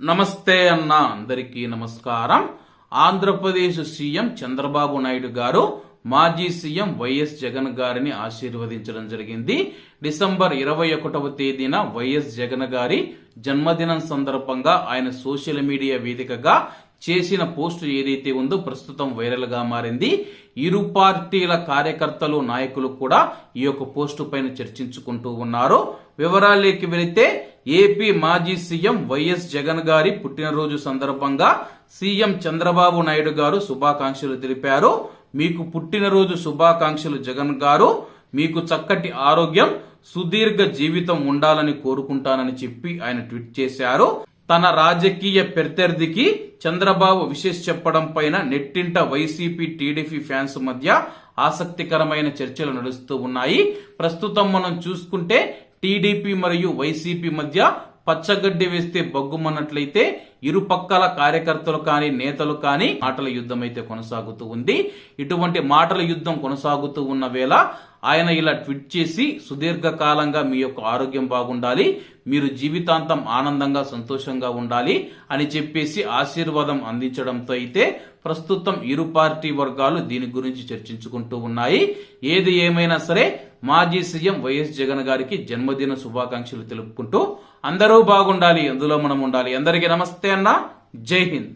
నమస్తే అన్న అందరికీ నమస్కారం. ఆంధ్రప్రదేశ్ సీఎం చంద్రబాబు నాయుడు గారు మాజీ సీఎం వైఎస్ జగన్ గారిని ఆశీర్వదించడం జరిగింది. డిసెంబర్ ఇరవై ఒకటవ తేదీన వైఎస్ జగన్ గారి జన్మదినం సందర్భంగా ఆయన సోషల్ మీడియా వేదికగా చేసిన పోస్టు ఏదైతే ఉందో ప్రస్తుతం వైరల్గా మారింది. ఇరు పార్టీల కార్యకర్తలు నాయకులు కూడా ఈ యొక్క పోస్టు పైన చర్చించుకుంటూ ఉన్నారు. వివరాలకి వెళితే ఏపీ మాజీ సీఎం వైఎస్ జగన్ గారి పుట్టినరోజు సందర్భంగా సీఎం చంద్రబాబు నాయుడు గారు శుభాకాంక్షలు తెలిపారు. మీకు పుట్టినరోజు శుభాకాంక్షలు జగన్ గారు. మీకు చక్కటి ఆరోగ్యం సుదీర్ఘ జీవితం ఉండాలని కోరుకుంటానని చెప్పి ఆయన ట్వీట్ చేశారు. తన రాజకీయ ప్రత్యర్థికి చంద్రబాబు విశేష చెప్పడం పైన నెట్టింట వైసీపీ టీడీపీ ఫ్యాన్స్ మధ్య ఆసక్తికరమైన చర్చలు నడుస్తూ ఉన్నాయి. ప్రస్తుతం మనం చూసుకుంటే టీడీపీ మరియు వైసీపీ మధ్య పచ్చగడ్డి వేస్తే బగ్గుమన్నట్లయితే ఇరు పక్కల కార్యకర్తలు కానీ నేతలు కానీ మాటల యుద్ధం అయితే కొనసాగుతూ ఉంది. ఇటువంటి మాటల యుద్ధం కొనసాగుతూ ఉన్న వేళ ఆయన ఇలా ట్వీట్ చేసి సుదీర్ఘకాలంగా మీ యొక్క ఆరోగ్యం బాగుండాలి మీరు జీవితాంతం ఆనందంగా సంతోషంగా ఉండాలి అని చెప్పేసి ఆశీర్వాదం అందించడంతో అయితే ప్రస్తుతం ఇరు పార్టీ వర్గాలు దీని గురించి చర్చించుకుంటూ ఉన్నాయి. ఏది ఏమైనా సరే మాజీ సీఎం వైఎస్ జగన్ గారికి జన్మదిన శుభాకాంక్షలు తెలుపుకుంటూ అందరూ బాగుండాలి అందులో మనం ఉండాలి. అందరికీ నమస్తే అన్న. జై హింద్.